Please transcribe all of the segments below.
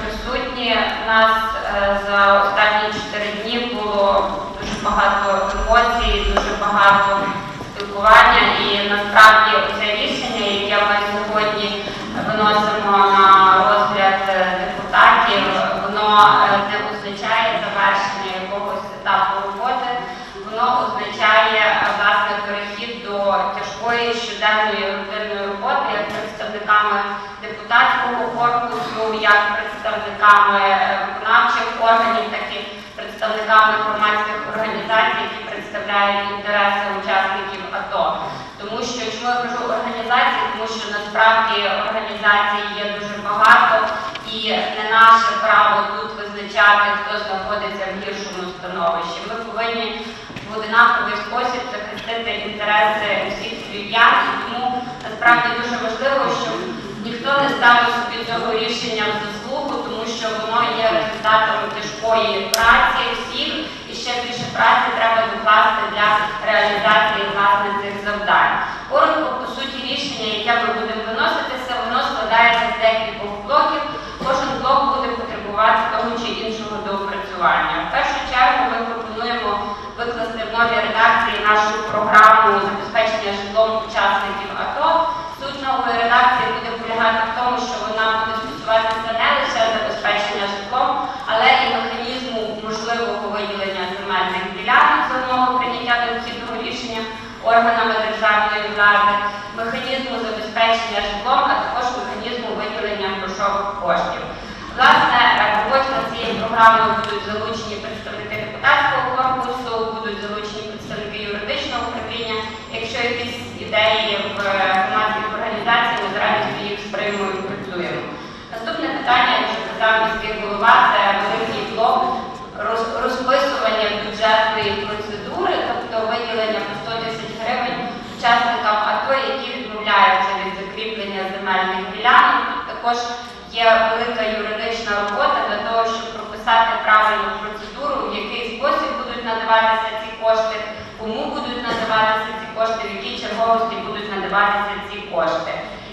присутні. Нас е, за останні чотири дні було дуже багато емоцій, дуже багато спілкування. І насправді це рішення, яке ми сьогодні виносимо на розгляд е, депутатів, воно е, не означає завершення якогось етапу роботи. Воно означає е, власне перехід до тяжкої щоденної рутинної роботи як представниками депутатського корпусу, як представниками е, виконавчих органів, так і представниками громадських організацій, які представляють інтереси учасників АТО. Тому що чому я кажу організації, тому що насправді організацій є дуже багато, і не наше право тут визначати, хто знаходиться в гіршому становищі. Ми повинні в одинаковий спосіб захистити інтереси всіх львів'ян, і тому насправді дуже важливо, щоб ніхто не ставив собі цього рішення в заслугу, тому що воно є результатом тяжкої праці всіх, і ще більше праці треба докласти для реалізації власне цих завдань. Коротко, по суті, рішення, яке ми будемо виноситися, воно складається з декількох блоків. Кожен блок буде потребувати того чи іншого доопрацювання. В першу чергу ми пропонуємо викласти в новій редакції нашу програму забезпечення житлом учасників АТО. Суть нової редакції буде полягати в тому, що вона буде стосуватися не лише забезпечення житлом, але і механізму можливого виділення земельних ділянок за умови прийняття необхідного рішення органами державної влади, механізму забезпечення житлом, а також механізму виділення грошових коштів. Власне, роботі над цією програмою будуть залучені представники депутатського корпусу, будуть залучені представники юридичного управління. Якщо якісь ідеї в громадських організацій, ми з радістю їх сприймемо і працюємо. Наступне питання, вже казав міський голова, це великий блок розписування бюджетної процедури, тобто виділення по 100 які відмовляються від закріплення земельних ділянок. Також є велика юридична робота для того, щоб прописати правильну процедуру, в який спосіб будуть надаватися ці кошти, кому будуть надаватися ці кошти, в якій черговості будуть надаватися ці кошти.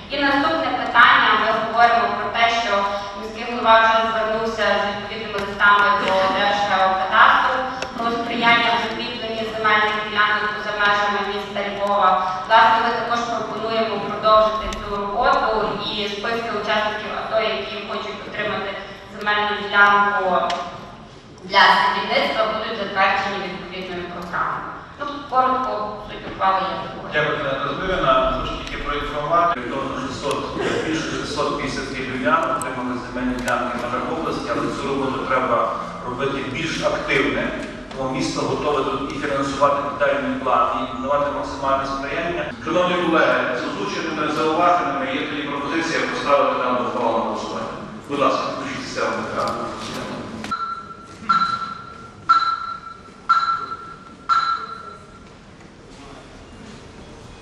І наступне питання ми говоримо про те, що міський голова вже звернувся з відповідними листами до Держгеокадастру про сприяння в закріпленні земельних ділянок поза межами міста Львова. Власне, ми також пропонуємо продовжити цю роботу і списки учасників АТО, які хочуть отримати земельну ділянку для садівництва, будуть затверджені відповідною програмою. Ну, коротко, суть ухвали є такою. Дякую, Тетяна Розбивина. Хочу тільки проінформувати, 600, більше 650 львів'ян отримали земельні ділянки межах області, але цю роботу треба робити більш активне. Тому місто готове тут і фінансувати детальний план, і давати максимальне сприяння. Шановні колеги, з озвученими зауваженнями є тоді пропозиція поставити нам до голосування. Будь ласка, включіть систему екрану.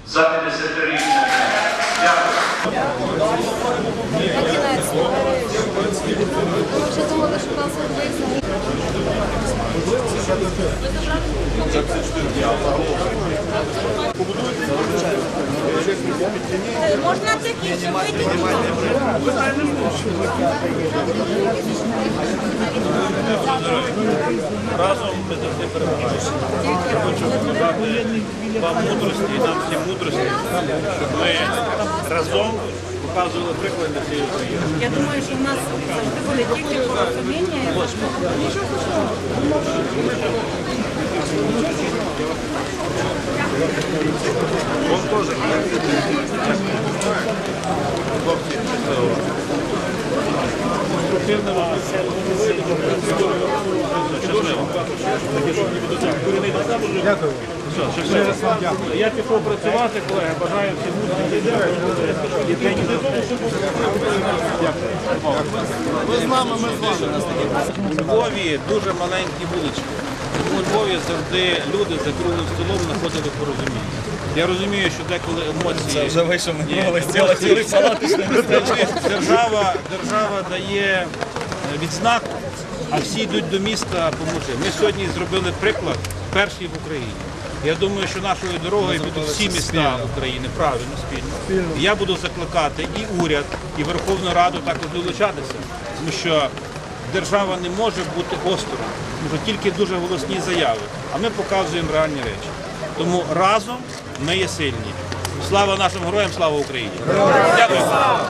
За 50 рішення. Дякую. Ми вже думали, що нас визнали. Можна такі, щоб Разом ми завжди перемагаємо. Хочу побажати вам мудрості і нам всім мудрості, щоб ми разом показували приклад для цієї країни. Я думаю, що в нас завжди буде тільки порозуміння. Вам теж. Дякую. Я пішов працювати, колеги. Бажаю всім успіхів. Ви з нами, ми з вами. У Львові дуже маленькі вулички. У Львові завжди люди за круглим столом знаходили порозуміння. Я розумію, що деколи емоції. Це вже вийшов не цілий Держава, держава дає е, відзнаку, а всі йдуть до міста поможи. Ми сьогодні зробили приклад перший в Україні. Я думаю, що нашою дорогою будуть всі міста України, правильно, спільно. Я буду закликати і уряд, і Верховну Раду також долучатися, тому що держава не може бути осторонь, може тільки дуже голосні заяви, а ми показуємо реальні речі. Тому разом ми є сильні. Слава нашим героям, слава Україні! Дякую.